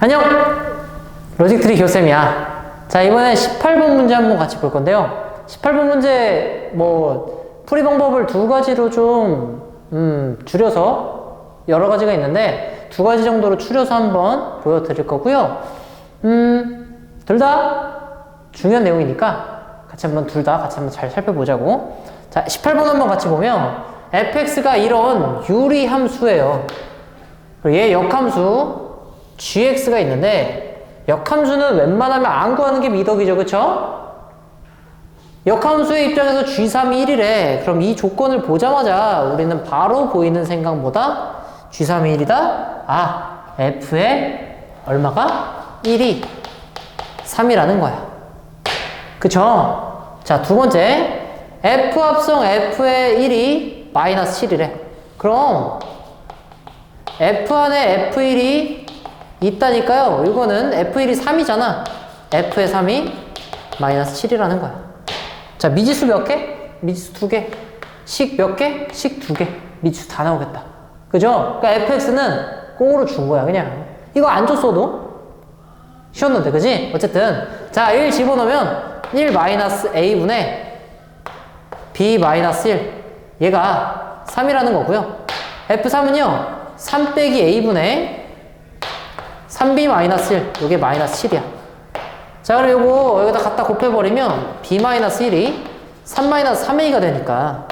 안녕! 로직트리 교쌤이야. 자, 이번에 18번 문제 한번 같이 볼 건데요. 18번 문제, 뭐, 풀이 방법을 두 가지로 좀, 음, 줄여서 여러 가지가 있는데, 두 가지 정도로 추려서 한번 보여드릴 거고요. 음, 둘 다 중요한 내용이니까 같이 한번 둘 다 같이 한번 잘 살펴보자고. 자, 18번 한번 같이 보면, fx가 이런 유리 함수예요. 그리고 얘 역함수 gx가 있는데 역함수는 웬만하면 안 구하는 게 미덕이죠 그쵸? 역함수의 입장에서 g3이 1이래 그럼 이 조건을 보자마자 우리는 바로 보이는 생각보다 g3이 1이다 아 f의 얼마가? 1이 3이라는 거야 그쵸? 자 두 번째 f 합성 f의 1이 마이너스 7이래 그럼 F 안에 F1이 있다니까요. 이거는 F1이 3이잖아. F의 3이 마이너스 7이라는 거야. 자, 미지수 몇 개? 미지수 두 개. 식 몇 개? 식 두 개. 미지수 다 나오겠다. 그죠? 그러니까 fx는 꽁으로 준 거야, 그냥. 이거 안 줬어도 쉬웠는데, 그지? 어쨌든. 자, 1 집어넣으면 1 마이너스 a분의 b 마이너스 1. 얘가 3이라는 거고요. f3은요, 3 빼기 a분의 3b 마이너스 1 요게 마이너스 7이야. 자 그럼 요거 여기다 갖다 곱해버리면 b 마이너스 1이 3 마이너스 3a가 되니까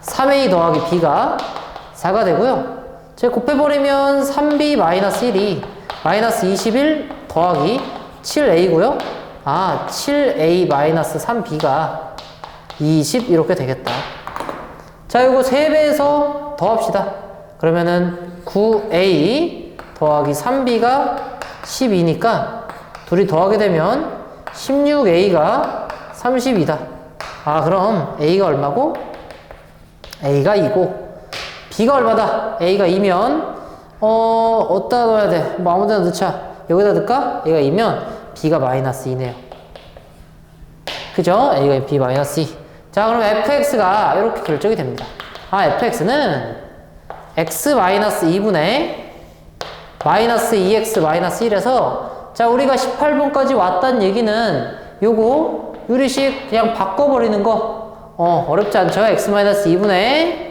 3a 더하기 b가 4가 되고요. 제가 곱해버리면 3b 마이너스 1이 마이너스 21 더하기 7a고요. 아 7a 마이너스 3b가 20 이렇게 되겠다. 자 요거 3배에서 더합시다. 그러면은 9a 더하기 3b가 12니까 둘이 더하게 되면 16a가 30이다. 아, 그럼 a가 얼마고? a가 2고 b가 얼마다? a가 2면 어, 어디다 넣어야 돼? 뭐 아무 데나 넣자. 여기다 넣을까? a가 2면 b가 마이너스 2네요. 그죠? a가 b 마이너스 2. 자, 그럼 fx가 이렇게 결정이 됩니다. 아, fx는 x-2분의 마이너스 2x 마이너스 1에서 자 우리가 18번까지 왔단 얘기는 요거 유리식 그냥 바꿔버리는 거 어, 어렵지 않죠? x-2분의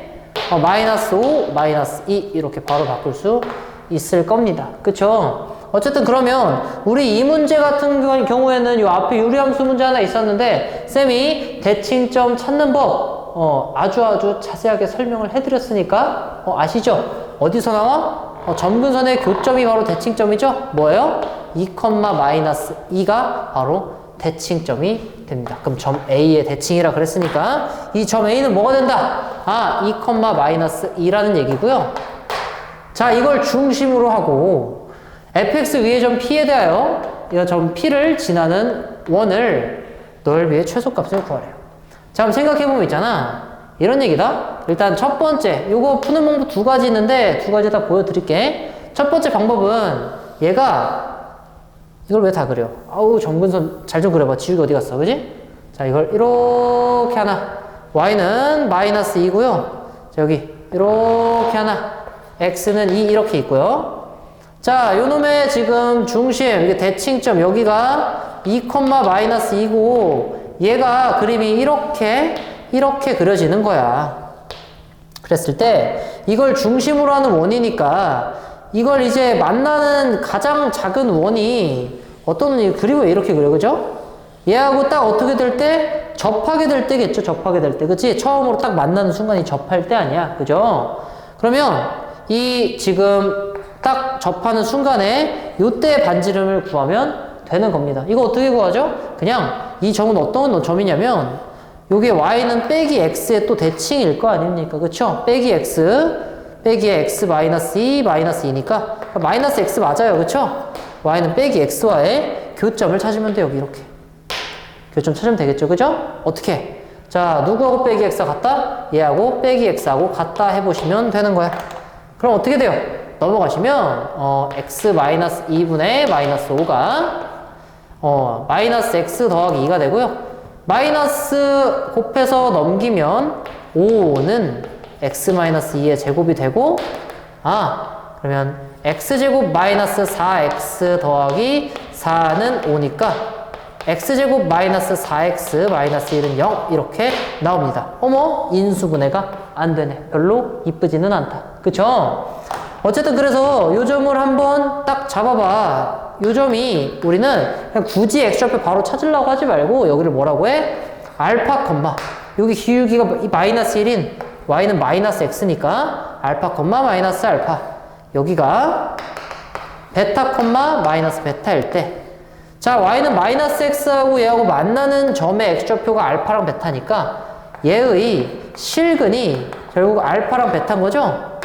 어, 마이너스 5 마이너스 2 이렇게 바로 바꿀 수 있을 겁니다. 그쵸? 어쨌든 그러면 우리 이 문제 같은 경우에는 요 앞에 유리함수 문제 하나 있었는데 쌤이 대칭점 찾는 법 어, 아주 아주 자세하게 설명을 해드렸으니까 어, 아시죠? 어디서 나와? 어, 점근선의 교점이 바로 대칭점이죠? 뭐예요? 2, 마이너스 2가 바로 대칭점이 됩니다. 그럼 점 A의 대칭이라 그랬으니까 이 점 A는 뭐가 된다? 아, 2, 마이너스 2라는 얘기고요. 자, 이걸 중심으로 하고 fx 위의 점 P에 대하여 이 점 P를 지나는 원을 넓이의 최소값을 구하래요. 자, 그럼 생각해보면 있잖아. 이런 얘기다. 일단 첫 번째, 요거 푸는 방법 두 가지 있는데 두 가지 다 보여드릴게. 첫 번째 방법은 얘가 이걸 왜 다 그려? 아우, 정근선 잘 좀 그려봐. 지우개 어디 갔어? 그지? 자, 이걸 이렇게 하나. y는 마이너스 2고요. 자, 여기 이렇게 하나. x는 2 이렇게 있고요. 자, 요 놈의 지금 중심, 이게 대칭점 여기가 2, 마이너스 2고 얘가 그림이 이렇게 이렇게 그려지는 거야. 그랬을 때 이걸 중심으로 하는 원이니까 이걸 이제 만나는 가장 작은 원이 어떤 그리고 이렇게 그려 그죠? 얘하고 딱 어떻게 될 때 접하게 될 때겠죠 접하게 될 때. 그치? 처음으로 딱 만나는 순간이 접할 때 아니야 그죠? 그러면 이 지금 딱 접하는 순간에 요때 반지름을 구하면 되는 겁니다. 이거 어떻게 구하죠? 그냥 이 점은 어떤 점이냐면 요게 y는 빼기 x의 또 대칭일 거 아닙니까? 그쵸? 빼기 x 빼기 x 마이너스 2 마이너스 2니까 마이너스 x 맞아요. 그쵸? y는 빼기 x와의 교점을 찾으면 돼요. 이렇게. 교점 찾으면 되겠죠. 그죠? 어떻게? 자, 누구하고 빼기 x가 같다? 얘하고 빼기 x하고 같다 해보시면 되는 거야. 그럼 어떻게 돼요? 넘어가시면 어, x 마이너스 2분의 마이너스 5가 어, 마이너스 x 더하기 2가 되고요. 마이너스 곱해서 넘기면 5는 x 마이너스 2의 제곱이 되고 아 그러면 x제곱 마이너스 4x 더하기 4는 5니까 x제곱 마이너스 4x 마이너스 1은 0 이렇게 나옵니다. 어머 인수분해가 안 되네. 별로 이쁘지는 않다. 그쵸? 어쨌든 그래서 요 점을 한번 딱 잡아봐. 요 점이 우리는 굳이 x좌표 바로 찾으려고 하지 말고 여기를 뭐라고 해? 알파 콤마 여기 기울기가 이 마이너스 1인 y는 마이너스 x니까 알파 콤마 마이너스 알파 여기가 베타 콤마 마이너스 베타일 때 자, y는 마이너스 x하고 얘하고 만나는 점의 x좌표가 알파랑 베타니까 얘의 실근이 결국 알파랑 베타인 거죠?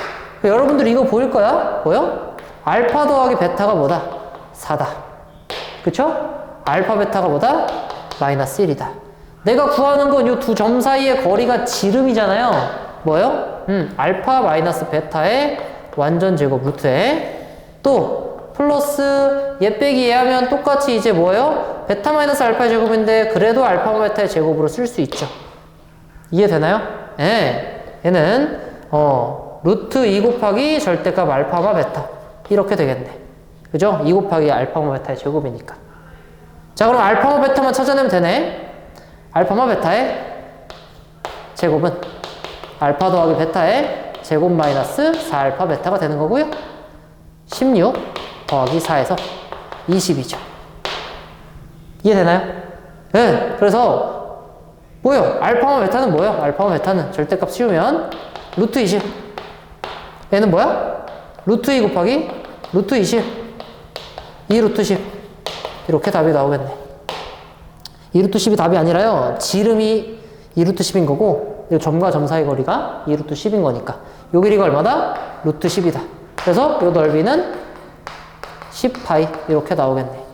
여러분들 이거 보일 거야? 뭐요? 알파 더하기 베타가 뭐다? 4다. 그쵸? 알파 베타가 뭐다? 마이너스 1이다. 내가 구하는 건 이 두 점 사이의 거리가 지름이잖아요. 뭐요? 음, 알파 마이너스 베타의 완전 제곱 루트에 또 플러스 얘 빼기 얘 하면 똑같이 이제 뭐예요? 베타 마이너스 알파 제곱인데 그래도 알파 베타의 제곱으로 쓸 수 있죠. 이해되나요? 예. 얘는 어 루트 2 곱하기 절대값 알파마 베타 이렇게 되겠네. 그죠? 2 곱하기 알파마 베타의 제곱이니까. 자 그럼 알파마 베타만 찾아내면 되네. 알파마 베타의 제곱은 알파 더하기 베타의 제곱 마이너스 4알파 베타가 되는 거고요. 16 더하기 4에서 20이죠. 이해되나요? 네. 그래서 뭐요? 알파마 베타는 뭐요? 알파마 베타는 절대값 씌우면 루트 20. 얘는 뭐야? 루트 2 곱하기 루트 20. 2 루트 10. 이렇게 답이 나오겠네. 2 루트 10이 답이 아니라요. 지름이 2 루트 10인 거고 이 점과 점 사이 거리가 2 루트 10인 거니까 요 길이가 얼마다? 루트 10이다. 그래서 요 넓이는 10파이 이렇게 나오겠네.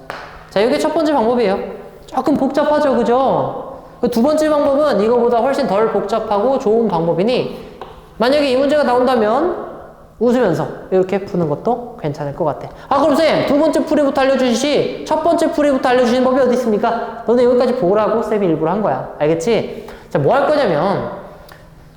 자, 이게 첫 번째 방법이에요. 조금 복잡하죠, 그죠? 그두 번째 방법은 이거보다 훨씬 덜 복잡하고 좋은 방법이니 만약에 이 문제가 나온다면 웃으면서 이렇게 푸는 것도 괜찮을 것 같아. 아, 그럼 쌤, 두 번째 풀이부터 알려주시지, 첫 번째 풀이부터 알려주시는 법이 어디 있습니까? 너네 여기까지 보라고 쌤이 일부러 한 거야. 알겠지? 자, 뭐 할 거냐면,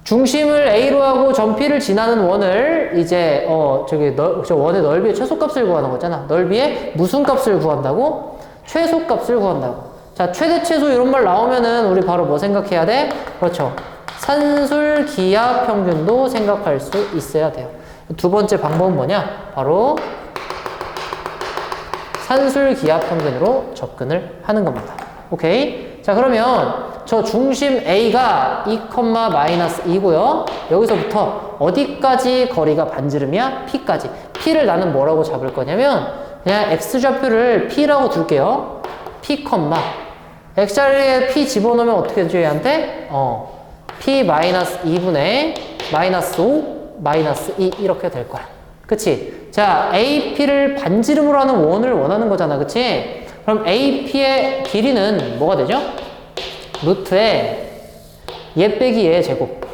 중심을 A로 하고 점 P를 지나는 원을 이제, 어, 저기, 넓, 저 원의 넓이의 최소값을 구하는 거잖아. 넓이의 무슨 값을 구한다고? 최소값을 구한다고. 자, 최대 최소 이런 말 나오면은 우리 바로 뭐 생각해야 돼? 그렇죠. 산술 기하 평균도 생각할 수 있어야 돼요. 두 번째 방법은 뭐냐? 바로 산술 기하 평균으로 접근을 하는 겁니다. 오케이? 자, 그러면 저 중심 A가 2, 마이너스 2고요. 여기서부터 어디까지 거리가 반지름이야? P까지. P를 나는 뭐라고 잡을 거냐면 그냥 X좌표를 P라고 둘게요. P, X자리에 P 집어넣으면 어떻게 되죠, 얘한테? 어, P 마이너스 2분의 마이너스 5, 마이너스 2 이렇게 될 거야. 그치? 자, AP를 반지름으로 하는 원을 원하는 거잖아. 그치? 그럼 AP의 길이는 뭐가 되죠? 루트에 얘 빼기 얘의 제곱.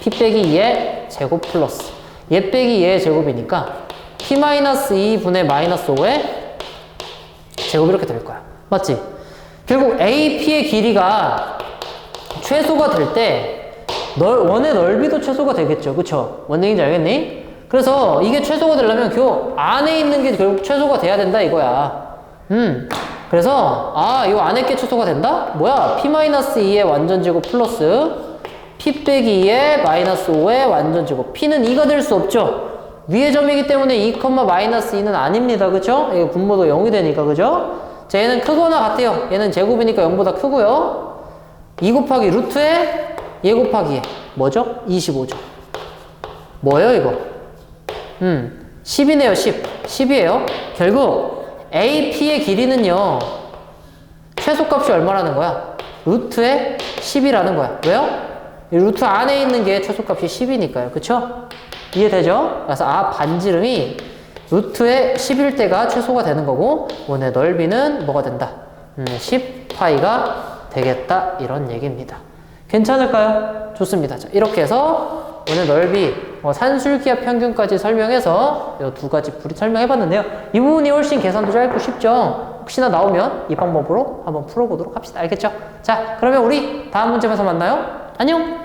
P 빼기 얘의 제곱 플러스. 얘 빼기 얘의 제곱이니까 P 마이너스 2분의 마이너스 5의 제곱 이렇게 될 거야. 맞지? 결국 AP의 길이가 최소가 될 때 원의 넓이도 최소가 되겠죠. 그쵸? 뭔 얘기인지 알겠니? 그래서 이게 최소가 되려면 그 안에 있는 게 결국 최소가 돼야 된다 이거야. 음. 그래서 아, 이 안에 게 최소가 된다? 뭐야? P-2의 완전 제곱 플러스 P 빼기 2의 마이너스 5의 완전 제곱. P는 2가 될 수 없죠. 위의 점이기 때문에 2, 마이너스 2는 아닙니다. 그쵸? 이거 분모도 0이 되니까. 그죠? 자, 얘는 크거나 같아요. 얘는 제곱이니까 0보다 크고요. 2 곱하기 루트에 얘 곱하기 얘. 뭐죠? 25죠. 뭐예요, 이거? 음, 10이네요, 10. 10이에요. 결국 AP의 길이는요. 최소값이 얼마라는 거야? 루트에 10이라는 거야. 왜요? 이 루트 안에 있는 게 최소값이 10이니까요. 그쵸? 이해되죠? 그래서 아, 반지름이 루트의 10일 때가 최소가 되는 거고 원의 넓이는 뭐가 된다? 음, 10파이가 되겠다 이런 얘기입니다. 괜찮을까요? 좋습니다. 자, 이렇게 해서 원의 넓이, 어, 산술기압 평균까지 설명해서 이 두 가지 풀이 설명해봤는데요. 이 부분이 훨씬 계산도 짧고 쉽죠? 혹시나 나오면 이 방법으로 한번 풀어보도록 합시다. 알겠죠? 자, 그러면 우리 다음 문제에서 만나요. 안녕!